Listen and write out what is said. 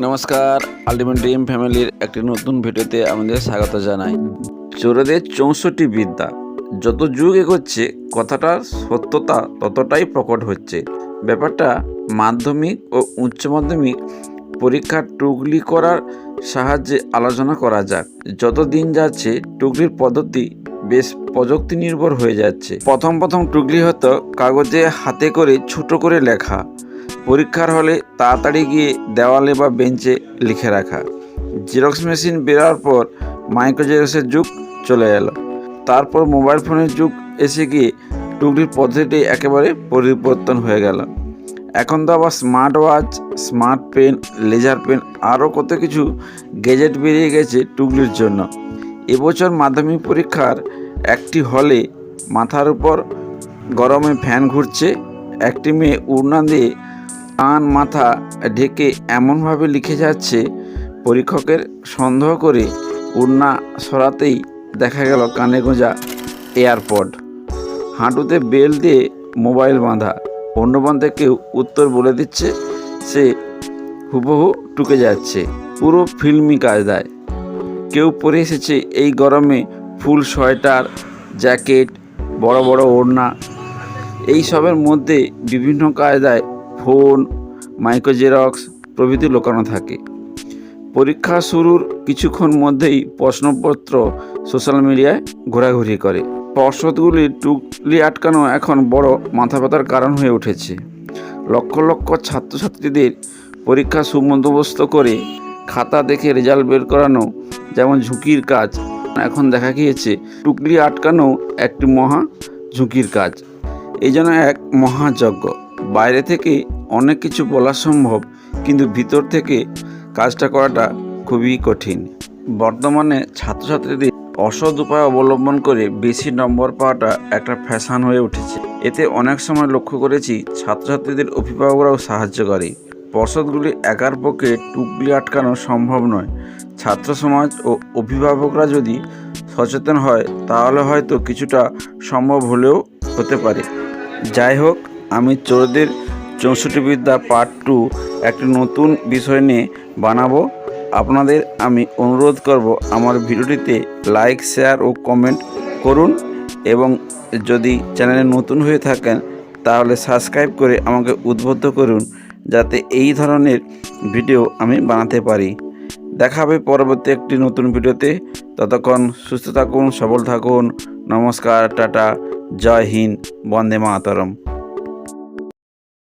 নমস্কার। Ultimate dream ফ্যামিলির একটি নতুন ভিডিওতে আমাদের স্বাগত জানাই। চোরেদের চৌষট্টি বিদ্যা। যত যুগ এগোচ্ছে, কথাটার সত্যতা ততটাই প্রকট হচ্ছে। ব্যাপারটা মাধ্যমিক ও উচ্চ মাধ্যমিক পরীক্ষার টুকলি করার সাহায্যে আলোচনা করা যাক। যত দিন যাচ্ছে, টুকলির পদ্ধতি বেশ প্রযুক্তি নির্ভর হয়ে যাচ্ছে। প্রথম প্রথম টুকলি হতো কাগজে হাতে করে ছোট করে লেখা। পরীক্ষার হলে তাড়াতাড়ি গিয়ে দেওয়ালে বা বেঞ্চে লিখে রাখা। জেরক্স মেশিন বেরোর পর মাইক্রো জেরক্সের যুগ চলে এলো। তারপর মোবাইল ফোনের যুগ এসে গিয়ে টুকলির পদ্ধতিটি একেবারে পরিবর্তন হয়ে গেল। এখন তো আবার smart watch smart pen laser pen আরও কত কিছু গেজেট বেরিয়ে গেছে টুকলির জন্য। এবছর মাধ্যমিক পরীক্ষার একটি হলে মাথার উপর গরমে ফ্যান ঘুরছে, একটি মেয়ে উড়না দিয়ে কান মাথা ঢেকে এমনভাবে লিখে যাচ্ছে, পরীক্ষকের সন্দেহ করে উড়না সরাতেই দেখা গেল কানে গোঁজা এয়ারপড। হাঁটুতে বেল দিয়ে মোবাইল বাঁধা। অন্য প্রান্তে কেউ উত্তর বলে দিচ্ছে, সে হুবহু টুকে যাচ্ছে, পুরো ফিল্মি কায়দায়। কেউ পরে এসেছে এই গরমে ফুল, সোয়েটার, জ্যাকেট, বড় বড় ওড়না। এই সবের মধ্যে বিভিন্ন কায়দায় ফোন, মাইক্রো জেরক্স প্রভৃতি লোকানো থাকে। পরীক্ষা শুরুর কিছুক্ষণ মধ্যেই প্রশ্নপত্র সোশ্যাল মিডিয়ায় ঘোরাঘুরি করে। পর্ষদগুলির টুকলি আটকানো এখন বড় মাথা ব্যথার কারণ হয়ে উঠেছে। লক্ষ লক্ষ ছাত্রছাত্রীদের পরীক্ষা সুবন্দোবস্ত করে খাতা দেখে রেজাল্ট বের করানো যেমন ঝুঁকির কাজ, এখন দেখা গিয়েছে টুকলি আটকানো একটি মহা ঝুঁকির কাজ। এই যেন এক মহাযজ্ঞ। বাইরে থেকে অনেক কিছু বলা সম্ভব, কিন্তু ভিতর থেকে কাজটা করাটা খুবই কঠিন। বর্তমানে ছাত্রছাত্রীদের অসৎ উপায় অবলম্বন করে বেশি নম্বর পাওয়াটা একটা ফ্যাশন হয়ে উঠেছে। এতে অনেক সময় লক্ষ্য করেছি, ছাত্রছাত্রীদের অভিভাবকরাও সাহায্য করে। পর্ষদগুলি একার পক্ষে টুকলি আটকানো সম্ভব নয়। ছাত্র সমাজ ও অভিভাবকরা যদি সচেতন হয়, তাহলে হয়তো কিছুটা সম্ভব হলেও হতে পারে। যাই হোক আমি চোরদের চৌষট্টি বিদ্যা পার্ট টু একটি নতুন বিষয় নিয়ে বানাবো। আপনাদের আমি অনুরোধ করব আমার ভিডিওটিতে লাইক শেয়ার ও কমেন্ট করুন এবং যদি চ্যানেলে নতুন হয়ে থাকেন তাহলে সাবস্ক্রাইব করে আমাকে উদ্বুদ্ধ করুন যাতে এই ধরনের ভিডিও আমি বানাতে পারি। দেখা হবে পরবর্তী একটি নতুন ভিডিওতে। ততক্ষণ সুস্থ থাকুন, সবল থাকুন। নমস্কার, টাটা, জয় হিন্দ, বন্দে মাতরম।